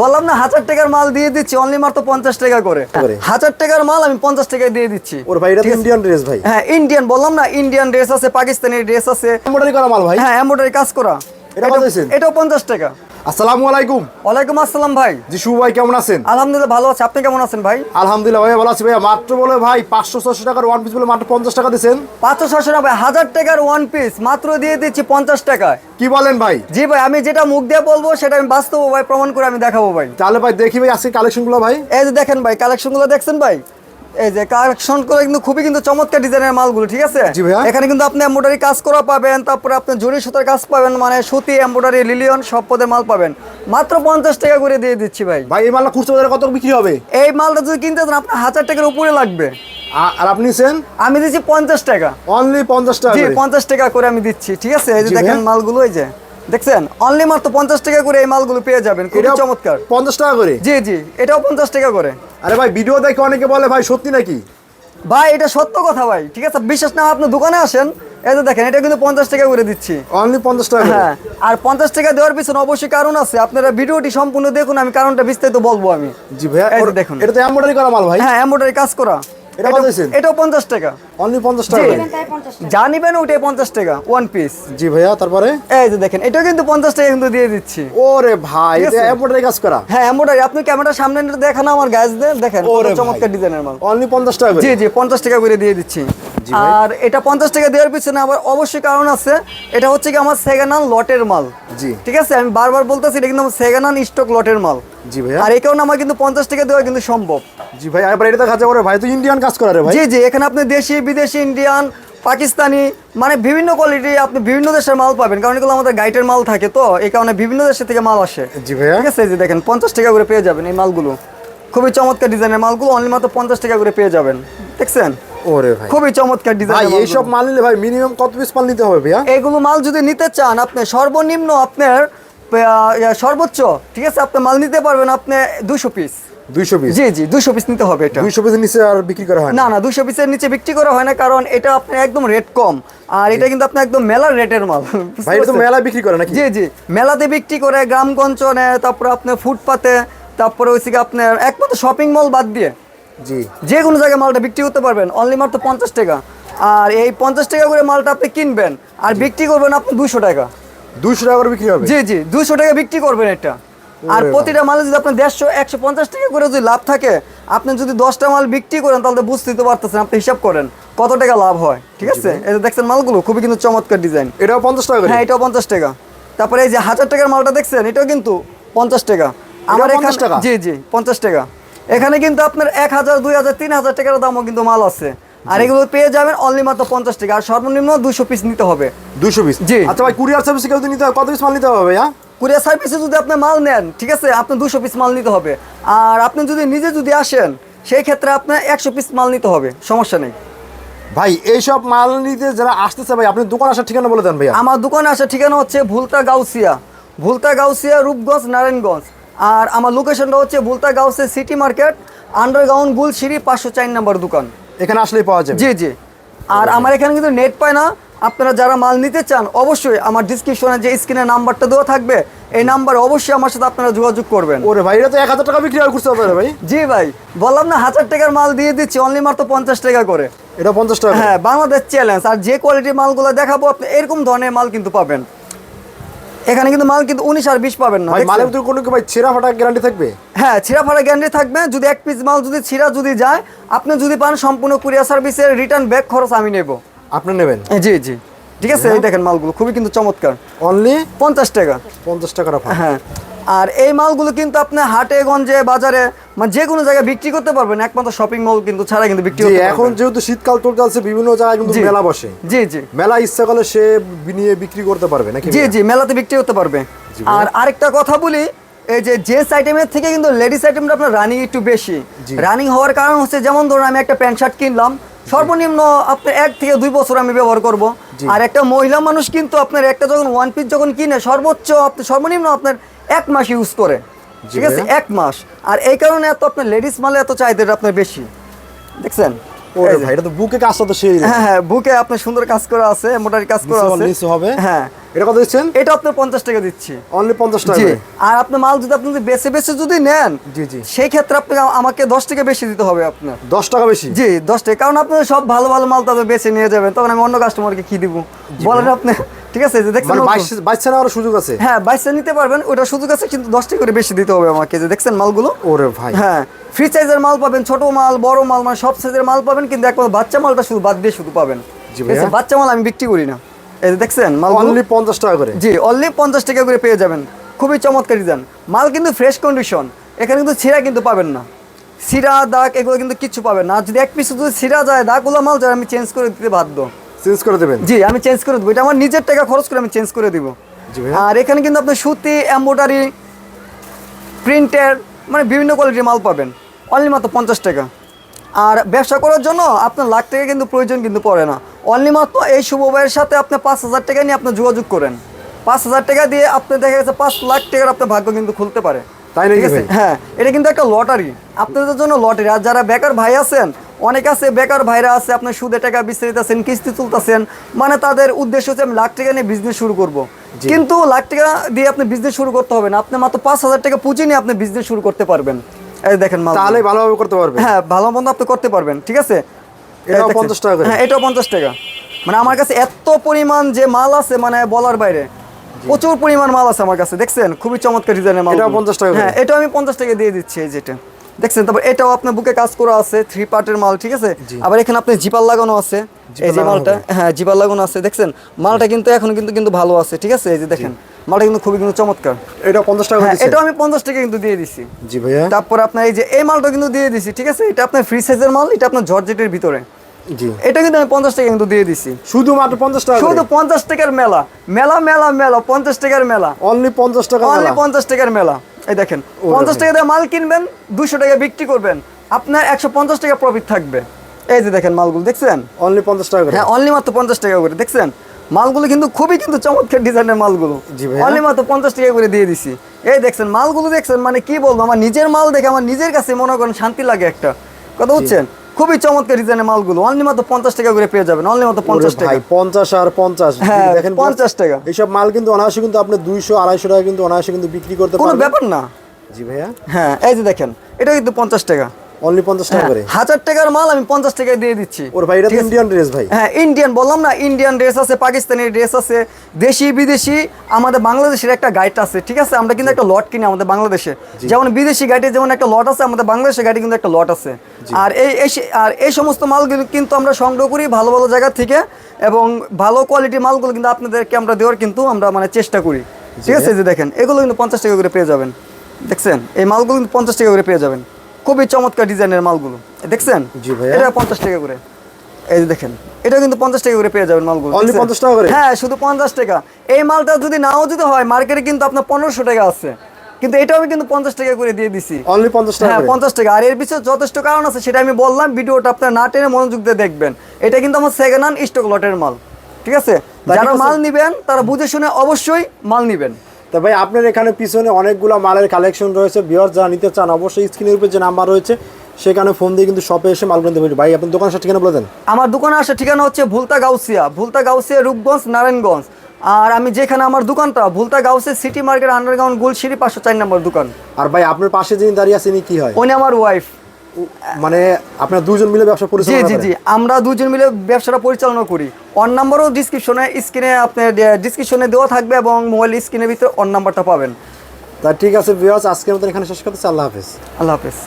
বললাম না হাজার টাকার মাল দিয়ে দিচ্ছি অনলি মাত্র পঞ্চাশ টাকা করে। হাজার টাকার মাল আমি পঞ্চাশ টাকায় দিয়ে দিচ্ছি। ওর ভাই এটা? ইন্ডিয়ান ড্রেস ভাই। হ্যাঁ ইন্ডিয়ান বললাম না ইন্ডিয়ান ড্রেস আছে পাকিস্তানি ড্রেস আছে। এমব্রয়ডারি করা মাল ভাই? হ্যাঁ এমব্রয়ডারি কাজ করা। এটা এটাও পঞ্চাশ টাকা। আসসালামু আলাইকুম। ওয়ালাইকুম আসসালাম ভাই। জি শুভ ভাই কেমন আছেন? আলহামদুলিল্লাহ ভালো আছে। আপনি কেমন আছেন ভাই? আলহামদুলিল্লাহ ভাই ভালো আছি ভাইয়া। মাত্র বলে ভাই পাঁচশো ছশো টাকার ওয়ান পিস বলে মাত্র পঞ্চাশ টাকা দিচ্ছেন পাঁচশো ছশো না ভাই হাজার টাকার ওয়ান পিস মাত্র দিয়ে দিচ্ছি পঞ্চাশ টাকায়। কি বলেন ভাই? জি ভাই আমি যেটা মুখ দিয়ে বলব সেটা আমি বাস্তব ভাই প্রমাণ করে আমি দেখাবো ভাই। তাহলে ভাই দেখি ভাই আজকে কালেকশনগুলো ভাই। এই যে দেখেন ভাই কালেকশনগুলো দেখছেন ভাই? এই যে কালেকশন করে কিন্তু খুবই কিন্তু চমৎকার ডিজাইনের মালগুলো ঠিক আছে? এখানে কিন্তু আপনি এমব্রয়ডারি কাজ করা পাবেন তারপরে আপনি জরি সুতার কাজ পাবেন মানে সুতি এমব্রয়ডারি লিলিয়ন সব পদের মাল পাবেন। মাত্র পঞ্চাশ টাকা করে দিয়ে দিচ্ছি ভাই। ভাই এই মালটা খুচরো বাজারে কত বিক্রি হবে? এই মালটা যদি কিনতে চান আপনার হাজার টাকার উপরে লাগবে। আর আপনি নিছেন? আমি দিচ্ছি পঞ্চাশ টাকা। অনলি পঞ্চাশ টাকা জি পঞ্চাশ টাকা করে আমি দিচ্ছি ঠিক আছে? এই যে দেখেন। মালগুলো এই যে। দেখছেন? অনলি মাত্র পঞ্চাশ টাকা করে এই মালগুলো পেয়ে যাবেন খুবই চমৎকার। পঞ্চাশ টাকা করে? জি জি এটাও পঞ্চাশ টাকা করে। আরে ভাই ভিডিও দেখে অনেকে বলে ভাই সত্যি নাকি? ভাই এটা সত্য কথা ভাই ঠিক আছে? বিশ্বাস না আপনি দোকানে আসেন এই যে দেখেন এটা কিন্তু পঞ্চাশ টাকা করে দিচ্ছি। অনলি পঞ্চাশ টাকা হ্যাঁ আর পঞ্চাশ টাকা দেওয়ার পিছনে অবশ্যই কারণ আছে আপনারা ভিডিওটি সম্পূর্ণ দেখুন আমি কারণটা বিস্তারিত বলব আমি। জি ভাইয়া দেখুন। এটা তো এম্বোডারি করা মাল ভাই? হ্যাঁ এম্বোডারি কাজ করা। এটা কত দিয়েছেন? এটাও পঞ্চাশ টাকা। অনলি পঞ্চাশ টাকা। যা নিবেন ওটাই পঞ্চাশ টাকা ওয়ান পিস জি ভাইয়া তারপরে? এই যে দেখেন এটাও কিন্তু পঞ্চাশ টাকা কিন্তু দিয়ে দিচ্ছি। ওরে ভাই এটা এমব্রয়ডারি কাজ করা? হ্যাঁ এমব্রয়ডারি আপনি ক্যামেরার সামনে দেখান আমার গাছ দেন দেখেন ওরে চমৎকার ডিজাইনের মাল। অনলি পঞ্চাশ টাকা জি জি পঞ্চাশ টাকা করে দিয়ে দিচ্ছি। আর এটা পঞ্চাশ টাকা দেওয়ার পিছনে আবার অবশ্যই কারণ আছে এটা হচ্ছে কি আমার সেকেন্ড হ্যান্ড লটের মাল। জি। ঠিক আছে? আমি বারবার বলতেছি এটা কিন্তু আমার সেকেন্ড হ্যান্ড স্টক লটের মাল। জি ভাইয়া। আর এই কারণে আমার কিন্তু পঞ্চাশ টাকা দেওয়া কিন্তু সম্ভব। জি ভাই এবার এটা দেখা যাবে ভাই তো ইন্ডিয়ান কাজ করে রে ভাই। জি জি এখানে আপনি দেশি বিদেশি ইন্ডিয়ান পাকিস্তানি মানে বিভিন্ন কোয়ালিটি আপনি বিভিন্ন দেশের মাল পাবেন। কারণ এগুলো আমাদের গাইটের মাল থাকে তো এই কারণে বিভিন্ন দেশের থেকে মাল আসে। জি ভাইয়া। ঠিক আছে এই যে দেখেন পঞ্চাশ টাকা করে পেয়ে যাবেন এই মালগুলো। খুবই চমৎকার ডিজাইনের মালগুলো অনলি মাত্র পঞ্চাশ টাকা করে পেয়ে যাবেন। দেখছেন? ওরে ভাই। খুবই চমৎকার ডিজাইন এইসব মাল নিলে ভাই মিনিমাম কত পিস মাল নিতে হবে ভাইয়া? এইগুলো মাল যদি নিতে চান আপনি সর্বনিম্ন আপনার সর্বোচ্চ ঠিক আছে আপনি মাল নিতে পারবেন আপনি দুশো পিস দুইশো পিস জি জি দুশো পিস নিতে হবে এটা। দুইশো পিসের নিচে আর বিক্রি করা হয় না? না না দুশো পিসের নিচে বিক্রি করা হয় না কারণ এটা আপনার একদম রেট কম। আর এটা কিন্তু আপনার একদম মেলার রেটের মাল। ভাই এটা তো পারছেন? বিক্রি করে নাকি? জি জি মেলাতে বিক্রি করে গ্রামগঞ্জনে তারপরে আপনার ফুটপাতে তারপরে হচ্ছে আপনার একমাত্র শপিং মল বাদ দিয়ে। জি। যে কোনো জায়গায় মালটা বিক্রি করতে পারবেন অনলি মাত্র পঞ্চাশ টাকা। আর এই পঞ্চাশ টাকা করে মালটা আপনি কিনবেন আর বিক্রি করবেন আপনি দুশো টাকা। দুইশো টাকা করে বিক্রি হবে? জি জি দুশো টাকা বিক্রি করবেন এটা। আর প্রতিটা মালে যদি আপনার দেড়শো একশো পঞ্চাশ টাকা করে যদি লাভ থাকে আপনি যদি দশটা মাল বিক্রি করেন তাহলে বুঝতেই তো পারতেছেন আপনি হিসাব করেন কত টাকা লাভ হয় ঠিক আছে? এই যে দেখছেন মালগুলো খুবই কিন্তু চমৎকার ডিজাইন। এটাও পঞ্চাশ টাকা হ্যাঁ এটাও পঞ্চাশ টাকা। তারপরে এই যে হাজার টাকার মালটা দেখছেন এটাও কিন্তু পঞ্চাশ টাকা। আমার এখানে টাকা? জি জি পঞ্চাশ টাকা। এখানে কিন্তু আপনার এক হাজার দুই হাজার তিন হাজার টাকার দামও কিন্তু মাল আছে। আর এগুলো পেয়ে যাবেন অনলি মাত্র পঞ্চাশ টাকা। আর সর্বনিম্ন দুশো পিস নিতে হবে। দুশো পিস? জি। আচ্ছা ভাই কুরিয়ার সার্ভিস কেউ নিতে হয় কত পিস মাল নিতে হবে ভাইয়া? কুরিয়ার সার্ভিসে যদি আপনি মাল নেন ঠিক আছে আপনি দুশো পিস মাল নিতে হবে। আর আপনি যদি নিজে যদি আসেন সেই ক্ষেত্রে আপনার একশো পিস মাল নিতে হবে সমস্যা নেই। ভাই এইসব মাল নিতে যারা আসতেছে ভাই আপনি দোকান আসার ঠিকানা বলে দেন ভাই আমার দোকানে আসার ঠিকানা হচ্ছে ভুলতা গাউসিয়া ভুলতা গাউসিয়া রূপগঞ্জ নারায়ণগঞ্জ। আর আমার লোকেশনটা হচ্ছে Bhulta Gausia city market underground গুলশিরি পাঁচশো চার নম্বর দোকান। এখানে আসলেই পাওয়া যায় জি জি। আর আমার এখানে কিন্তু নেট পায় না। আপনারা যারা মাল নিতে চান অবশ্যই আমার ডিসক্রিপশনে যে স্ক্রিনে নাম্বারটা দেওয়া থাকবে এই নাম্বারে অবশ্যই আমার সাথে আপনারা যোগাযোগ করবেন। ওরে ভাই এটা তো এক হাজার টাকা বিক্রি করতে হবে ভাই। জি ভাই বললাম না হাজার টাকার মাল দিয়ে দিচ্ছি অনলি মাত্র পঞ্চাশ টাকা করে। এটা পঞ্চাশ টাকা হ্যাঁ বাংলাদেশ চ্যালেঞ্জ আর যে কোয়ালিটির মালগুলো দেখাবো আপনি এরকম ধরনের মাল কিন্তু পাবেন। এখানে কিন্তু মাল কিন্তু উনিশ আর বিশ পাবেন না মালের ভিতরে কোনো কি ভাই ছেঁড়া ফাটা গ্যারান্টি থাকবে? হ্যাঁ ছিঁড়া ফাটা গ্যারান্টি থাকবে যদি এক পিস মাল যদি ছিঁড়া যদি যায় আপনি যদি পান সম্পূর্ণ কুরিয়ার সার্ভিসের রিটার্ন ব্যাক খরচ আমি নেব। আপনি নেবেন? জি জি। ঠিক আছে এই দেখেন মালগুলো খুবই কিন্তু চমৎকার। অনলি পঞ্চাশ টাকা। পঞ্চাশ টাকার হ্যাঁ আর এই মালগুলো কিন্তু আপনি হাটে গঞ্জে বাজারে মানে যে কোনো জায়গায় বিক্রি করতে পারবেন। একমাত্র শপিং মল কিন্তু ছাড়া কিন্তু বিক্রি করতে এখন যেহেতু শীতকাল চলছে বিভিন্ন জায়গায় কিন্তু মেলা বসে। জি জি। মেলা ইচ্ছা করলে সে নিয়ে বিক্রি করতে পারবে নাকি জি জি মেলাতে বিক্রি করতে পারবে। আর আরেকটা কথা বলি এই যে জেন্টস আইটেমের থেকে কিন্তু লেডিস আইটেমটা আপনার রানিং একটু বেশি। রানিং হওয়ার কারণ হচ্ছে যেমন ধরুন আমি একটা প্যান্ট শার্ট কিনলাম সর্বনিম্ন আপনার এক থেকে দুই বছর আমি ব্যবহার করব। আর একটা মহিলা মানুষ কিন্তু আপনার একটা যখন ওয়ান পিস যখন কিনে সর্বোচ্চ আপনি সর্বনিম্ন আপনার এক মাস ইউজ করে। ঠিক আছে? এক মাস। আর এই কারণে এত আপনার লেডিস মালে এত চাহিদাটা আপনার বেশি। দেখছেন? ওরে ভাই এটা তো বুকে কাজটা তো সেই হ্যাঁ হ্যাঁ বুকে আপনার সুন্দর কাজ করা আছে মোটারি কাজ করা আছে। নিচে হবে। হ্যাঁ। এটা কত দিচ্ছেন? এটা টাকা দিচ্ছি। অনলি পঞ্চাশ টাকা আর আপনার মাল যদি আপনি বেছে বেছে যদি নেন জি জি। সেই ক্ষেত্রে আপনাকে আমাকে দশ টাকা বেশি দিতে হবে আপনার। দশ টাকা বেশি? জি দশ টাকা। কারণ আপনি সব ভালো ভালো মাল তাদের বেছে নিয়ে যাবেন তখন আমি অন্য কাস্টমারকে কি দিব? বলেন আপনি। ঠিক আছে যে দেখছেন মানে বাইশ বাইশে নেওয়ার সুযোগ আছে? হ্যাঁ বাইশটা নিতে পারবেন ওটা সুযোগ আছে কিন্তু দশ টাকা করে বেশি দিতে হবে আমাকে যে দেখছেন মালগুলো? ওরে ভাই। হ্যাঁ ফ্রি সাইজের মাল পাবেন ছোট মাল বড় মাল মানে সব সাইজের মাল পাবেন কিন্তু একমাত্র বাচ্চা মালটা শুধু বাদ দিয়ে শুধু পাবেন? বাচ্চা মাল আমি বিক্রি করি না। এই যে দেখছেন মাল অনলি পঞ্চাশ টাকা করে? জি অনলি পঞ্চাশ টাকা করে পেয়ে যাবেন। খুবই চমৎকার ডিজাইন মাল কিন্তু ফ্রেশ কন্ডিশন এখানে কিন্তু ছিঁড়া কিন্তু পাবেন না। সিরা দাগ এগুলো কিন্তু কিচ্ছু পাবেন না। যদি এক পিস যদি সিরা যায় দাগগুলো মাল যায় আমি চেঞ্জ করে দিতে বাধ্য। চেঞ্জ করে দেবেন? জি আমি চেঞ্জ করে দেবো। এটা আমার নিজের টাকা খরচ করে আমি চেঞ্জ করে দেবো। আর এখানে কিন্তু আপনি সুতি এম্বোটারি প্রিন্টের মানে বিভিন্ন কোয়ালিটির মাল পাবেন। অনলি মাত্র পঞ্চাশ টাকা। আর ব্যবসা করার জন্য আপনার লাখ টাকা কিন্তু প্রয়োজন কিন্তু পড়ে না। অনলি মাত্র এই শুভ ভাইয়ের সাথে আপনি পাঁচ হাজার টাকা নিয়ে আপনি যোগাযোগ করেন। পাঁচ হাজার টাকা দিয়ে আপনি দেখা গেছে পাঁচ লাখ টাকার আপনার ভাগ্য কিন্তু খুলতে পারে। তাই ঠিক আছে? হ্যাঁ এটা কিন্তু একটা লটারি। আপনাদের জন্য লটারি। আর যারা বেকার ভাই আছেন অনেক আছে বেকার ভাইরা আছে আপনার সুদে টাকা বিস্তারিতেছেন কিস্তি তুলতেছেন। মানে তাদের উদ্দেশ্য হচ্ছে আমি লাখ টাকা নিয়ে বিজনেস শুরু করব। কিন্তু লাখ টাকা দিয়ে আপনি বিজনেস শুরু করতে হবে না। আপনি মাত্র পাঁচ হাজার টাকা পুঁজি নিয়ে আপনি বিজনেস শুরু করতে পারবেন। এই দেখেন তাহলে ভালোভাবে করতে পারবে হ্যাঁ ভালো মন্দ আপনি করতে পারবেন ঠিক আছে? এটাও? 50 টাকা হ্যাঁ এটাও পঞ্চাশ টাকা। মানে আমার কাছে এত পরিমাণ যে মাল আছে মানে বলার বাইরে। প্রচুর পরিমাণ মাল আছে আমার কাছে দেখছেন? খুবই চমৎকার ডিজাইনের মাল এটাও 50 টাকা? হ্যাঁ এটাও আমি পঞ্চাশ টাকা দিয়ে দিচ্ছি এই যেটা। দেখছেন তারপর এটাও আপনার বুকে কাজ করা আছে থ্রি পার্টের মাল ঠিক আছে? আবার এখানে আপনার জিপার লাগানো আছে। এই যে মালটা হ্যাঁ জিপার লাগানো আছে দেখছেন? মালটা কিন্তু এখন কিন্তু কিন্তু ভালো আছে ঠিক আছে? এই যে দেখেন মালটা কিন্তু খুবই কিন্তু চমৎকার। এটা পঞ্চাশ টাকা হ্যাঁ আমি পঞ্চাশ টাকা কিন্তু দিয়ে দিচ্ছি জি ভাইয়া। তারপর আপনার এই যে এই মালটা কিন্তু দিয়ে দিছি ঠিক আছে? এটা আপনার ফ্রি সাইজের মাল এটা আপনার জর্জেটের ভিতরে। জি। এটা কিন্তু আমি পঞ্চাশ টাকা কিন্তু দিয়ে দিছি। শুধুমাত্র পঞ্চাশ টাকা শুধু পঞ্চাশ টাকার মেলা। মেলা মেলা মেলা পঞ্চাশ টাকার মেলা। অনলি পঞ্চাশ টাকা অনলি। পঞ্চাশ টাকার মেলা। এই দেখেন পঞ্চাশ টাকা দিয়ে মাল কিনবেন দুশো টাকা বিক্রি করবেন আপনার একশো পঞ্চাশ টাকা প্রফিট থাকবে। এই যে দেখেন মালগুলো দেখছেন? অনলি পঞ্চাশ টাকা হ্যাঁ অনলি মাত্র পঞ্চাশ টাকা করে দেখছেন? মালগুলো কিন্তু খুবই কিন্তু চমৎকার ডিজাইনের মালগুলো। অনলি মাত্র পঞ্চাশ টাকা করে দিয়ে দিছি। এই দেখছেন মালগুলো দেখছেন মানে কি বলব আমার নিজের মাল দেখে আমার নিজের কাছে মনে করেন শান্তি লাগে একটা। কথা বুঝছেন? খুবই চমৎকার ডিজাইনের মালগুলো। অনলি মাত্র পঞ্চাশ টাকা করে পেয়ে যাবেন অনলি মাত্র পঞ্চাশ টাকা। পঞ্চাশ আর পঞ্চাশ। হ্যাঁ, দেখেন 50 টাকা। এইসব মাল কিন্তু অনায়াসে কিন্তু আপনি দুইশো আড়াইশো টাকা কিন্তু অনায়াসে কিন্তু বিক্রি করতে কোনো ব্যাপার না। জি ভাইয়া। হ্যাঁ এই যে দেখেন এটা কিন্তু পঞ্চাশ টাকা। অনলি পঞ্চাশ টাকা হ্যাঁ, করে? হাজার টাকার মাল আমি পঞ্চাশ টাকায় দিয়ে দিচ্ছি। ওর ভাই এটা ইন্ডিয়ান ড্রেস ভাই। হ্যাঁ ইন্ডিয়ান বললাম না ইন্ডিয়ান ড্রেস আছে পাকিস্তানি ড্রেস আছে দেশি বিদেশি আমাদের বাংলাদেশের একটা গাইড আছে ঠিক আছে? আমরা কিন্তু একটা লট কিনি আমাদের বাংলাদেশে। যেমন বিদেশি গাইডে যেমন একটা লট আছে আমাদের বাংলাদেশের গাইডে কিন্তু একটা লট আছে। আর এই এই আর এই সমস্ত মালগুলো কিন্তু আমরা সংগ্রহ করি ভালো ভালো জায়গা থেকে এবং ভালো কোয়ালিটির মালগুলো কিন্তু আপনাদেরকে আমরা দেওয়ার কিন্তু আমরা মানে চেষ্টা করি। ঠিক আছে যে দেখেন এগুলো কিন্তু পঞ্চাশ টাকা করে পেয়ে যাবেন। দেখছেন? এই মালগুলো কিন্তু পঞ্চাশ টাকা করে পেয়ে যাবেন। খুবই চমৎকার ডিজাইনের মালগুলো। দেখছেন? জি ভাইয়া। এটা পঞ্চাশ টাকা করে। এই যে দেখেন এটা কিন্তু পঞ্চাশ টাকা করে পেয়ে যাবেন মালগুলো দেখছেন? 50 টাকা করে? হ্যাঁ শুধু পঞ্চাশ টাকা। এই মালটা যদি নাও যদি হয় মার্কেটে কিন্তু আপনার পনেরোশো টাকা আছে। কিন্তু এটাও আমি কিন্তু পঞ্চাশ টাকা করে দিয়ে দিছি। অনলি পঞ্চাশ টাকা হ্যাঁ পঞ্চাশ টাকা। আর এর পিছনে যথেষ্ট কারণ আছে সেটা আমি বললাম ভিডিওটা আপনার না টেনে মনোযোগ দিয়ে দেখবেন। এটা কিন্তু আমার সেকেন্ড হ্যান্ড স্টক লটের মাল ঠিক আছে? যারা মাল নিবেন তারা বুঝে শুনে অবশ্যই মাল নিবেন। তা ভাই আপনার এখানে পিছনে অনেকগুলো মালের কালেকশন রয়েছে। বিয়ার যারা নিতে চান অবশ্যই স্ক্রিনের উপর যে নাম্বার রয়েছে সেখানে ফোন দিয়ে কিন্তু শপে এসে মাল কিনতে পারি ভাই আপনার দোকানের সাথে ঠিকানা বলে দেন। আমার দোকানে আসার ঠিকানা হচ্ছে ভুলতা গাউসিয়া ভুলতা গাউসিয়া রূপগঞ্জ নারায়ণগঞ্জ। আর আমি যেখানে আমার দোকানটা Bhulta Gausia city market underground গুলশিরি পাঁচশো চার নম্বর দোকান। আর ভাই আপনার পাশে যিনি দাঁড়িয়ে আছেন কি হয়? উনি আমার ওয়াইফ মানে আপনারা দুজন মিলে ব্যবসা জি পরিচালনা জি করেন? জি। আমরা দুজন মিলে ব্যবসাটা পরিচালনা করি। অন নাম্বারও ডিসক্রিপশনে স্ক্রিনে আপনার ডিসক্রিপশনে দেওয়া থাকবে এবং মোবাইল স্ক্রিনের ভিতরে অন নাম্বারটা পাবেন। তা ঠিক আছে ভিউয়ার্স আজকের মতো এখানে শেষ করতেছি। আল্লাহ হাফেজ। আল্লাহ হাফেজ।